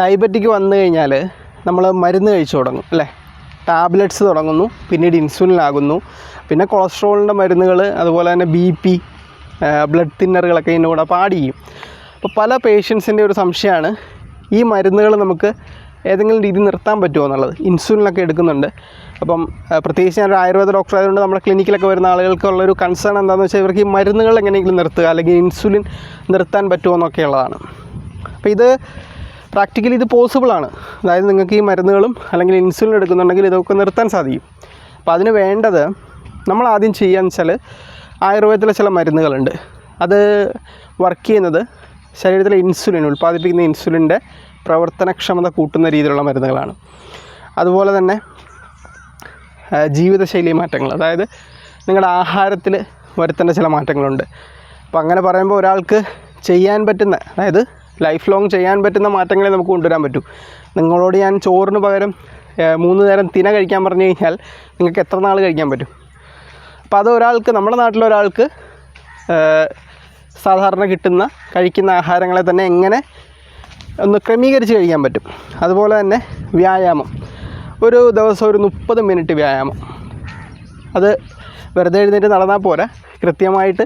Diabetic വന്നു കഴിഞ്ഞാൽ നമ്മൾ മരുന്ന് കഴിച്ചു തുടങ്ങും അല്ലേ? ടാബ്ലറ്റ്സ് തുടങ്ങുന്നു പിന്നീട് ഇൻസുലിൻ ആകുന്നു. പിന്നെ കൊളസ്ട്രോളിന്റെ മരുന്നുകൾ അതുപോലെ തന്നെ ബി പി ബ്ലഡ് തിന്നറുകളൊക്കെ ഇതിന്റെ കൂടെ അപ്പോൾ ചെയ്യും. അപ്പോൾ പല പേഷ്യൻസിന്റെ ഒരു സംശയമാണ് ഈ മരുന്നുകൾ നമുക്ക് ഏതെങ്കിലും രീതി നിർത്താൻ പറ്റുമോ എന്നുള്ളത്? ഇൻസുലിനൊക്കെ എടുക്കുന്നുണ്ട്. അപ്പം പ്രത്യേകിച്ച് ഞാനൊരു ആയുർവേദ ഡോക്ടർ ആയതുകൊണ്ട് നമ്മുടെ ക്ലിനിക്കിലൊക്കെ വരുന്ന ആളുകൾക്കുള്ളൊരു കൺസേൺ എന്താണെന്ന് വെച്ചാൽ ഇവർക്ക് ഈ മരുന്നുകൾ എങ്ങനെയെങ്കിലും നിർത്തുക അല്ലെങ്കിൽ ഇൻസുലിൻ നിർത്താൻ പറ്റുമോ എന്നൊക്കെയുള്ളതാണ്. അപ്പോൾ ഇത് പ്രാക്ടിക്കലി ഇത് പോസിബിൾ ആണ്. അതായത് നിങ്ങൾക്ക് ഈ മരുന്നുകളും അല്ലെങ്കിൽ ഇൻസുലിൻ എടുക്കുന്നുണ്ടെങ്കിൽ ഇതൊക്കെ നിർത്താൻ സാധിക്കും. അപ്പോൾ അതിന് വേണ്ടത് നമ്മൾ ആദ്യം ചെയ്യാന്ന് വെച്ചാൽ ആയുർവേദത്തിലെ ചില മരുന്നുകളുണ്ട്. അത് വർക്ക് ചെയ്യുന്നത് ശരീരത്തിലെ ഇൻസുലിൻ ഉൽപ്പാദിപ്പിക്കുന്ന ഇൻസുലിന്റെ പ്രവർത്തനക്ഷമത കൂട്ടുന്ന രീതിയിലുള്ള മരുന്നുകളാണ്. അതുപോലെ തന്നെ ജീവിതശൈലി മാറ്റങ്ങൾ. അതായത് നിങ്ങളുടെ ആഹാരത്തിൽ വരുത്തേണ്ട ചില മാറ്റങ്ങളുണ്ട്. അപ്പോൾ അങ്ങനെ പറയുമ്പോൾ ഒരാൾക്ക് ചെയ്യാൻ പറ്റുന്ന അതായത് ലൈഫ് ലോങ് ചെയ്യാൻ പറ്റുന്ന മാറ്റങ്ങളെ നമുക്ക് കൊണ്ടുവരാൻ പറ്റൂ. നിങ്ങളോട് ഞാൻ ചോറിന് പകരം മൂന്ന് നേരം തിന കഴിക്കാൻ പറഞ്ഞു കഴിഞ്ഞാൽ നിങ്ങൾക്ക് എത്ര നാൾ കഴിക്കാൻ പറ്റും? അപ്പോൾ അത് ഒരാൾക്ക് നമ്മുടെ നാട്ടിലൊരാൾക്ക് സാധാരണ കിട്ടുന്ന കഴിക്കുന്ന ആഹാരങ്ങളെ തന്നെ എങ്ങനെ ഒന്ന് ക്രമീകരിച്ച് കഴിക്കാൻ പറ്റും? അതുപോലെ തന്നെ വ്യായാമം. ഒരു ദിവസം ഒരു മുപ്പത് മിനിറ്റ് വ്യായാമം. അത് വെറുതെ എഴുന്നേറ്റ് നടന്നാൽ പോരാ. കൃത്യമായിട്ട്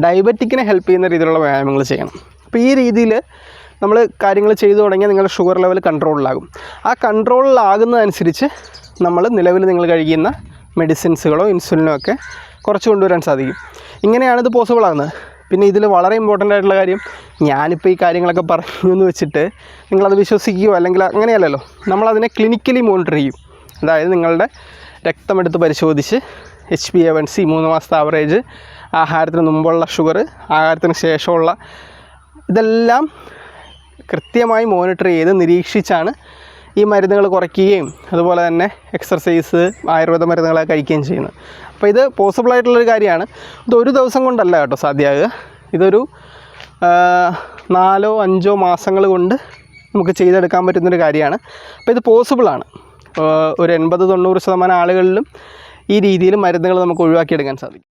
ഡയബറ്റിക്കിനെ ഹെൽപ്പ് ചെയ്യുന്ന രീതിയിലുള്ള വ്യായാമങ്ങൾ ചെയ്യണം. അപ്പോൾ ഈ രീതിയിൽ നമ്മൾ കാര്യങ്ങൾ ചെയ്തു തുടങ്ങിയാൽ നിങ്ങളുടെ ഷുഗർ ലെവൽ കൺട്രോളിലാകും. ആ കൺട്രോളിലാകുന്നതനുസരിച്ച് നമ്മൾ നിലവിൽ നിങ്ങൾ കഴിക്കുന്ന മെഡിസിൻസുകളോ ഇൻസുലിനോ ഒക്കെ കുറച്ച് കൊണ്ടുവരാൻ സാധിക്കും. ഇങ്ങനെയാണ് ഇത് പോസിബിൾ ആകുന്നത്. പിന്നെ ഇതിൽ വളരെ ഇമ്പോർട്ടന്റ് ആയിട്ടുള്ള കാര്യം ഞാനിപ്പോൾ ഈ കാര്യങ്ങളൊക്കെ പറഞ്ഞു എന്ന് വെച്ചിട്ട് നിങ്ങളത് വിശ്വസിക്കുകയോ അല്ലെങ്കിൽ അങ്ങനെയല്ലല്ലോ നമ്മളതിനെ ക്ലിനിക്കലി മോണിറ്റർ ചെയ്യും. അതായത് നിങ്ങളുടെ രക്തമെടുത്ത് പരിശോധിച്ച് H P A one C മൂന്ന് മാസത്തെ ആവറേജ് ആഹാരത്തിന് മുമ്പുള്ള ഷുഗർ ആഹാരത്തിന് ശേഷമുള്ള ഇതെല്ലാം കൃത്യമായി മോണിറ്റർ ചെയ്ത് നിരീക്ഷിച്ചാണ് ഈ മരുന്നുകൾ കുറയ്ക്കുകയും അതുപോലെ തന്നെ എക്സർസൈസ് ആയുർവേദ മരുന്നുകളൊക്കെ കഴിക്കുകയും ചെയ്യുന്നത്. അപ്പോൾ ഇത് പോസിബിൾ ആയിട്ടുള്ളൊരു കാര്യമാണ്. ഇത് ഒരു ദിവസം കൊണ്ടല്ല കേട്ടോ സാധ്യമാകുക ഇതൊരു നാലോ അഞ്ചോ മാസങ്ങൾ കൊണ്ട് നമുക്ക് ചെയ്തെടുക്കാൻ പറ്റുന്നൊരു കാര്യമാണ്. അപ്പോൾ ഇത് പോസിബിളാണ് ഒരു എൺപത് തൊണ്ണൂറ് ശതമാനം ആളുകളിലും ഈ രീതിയിൽ മരുന്നുകൾ നമുക്ക് ഒഴിവാക്കിയെടുക്കാൻ സാധിക്കും.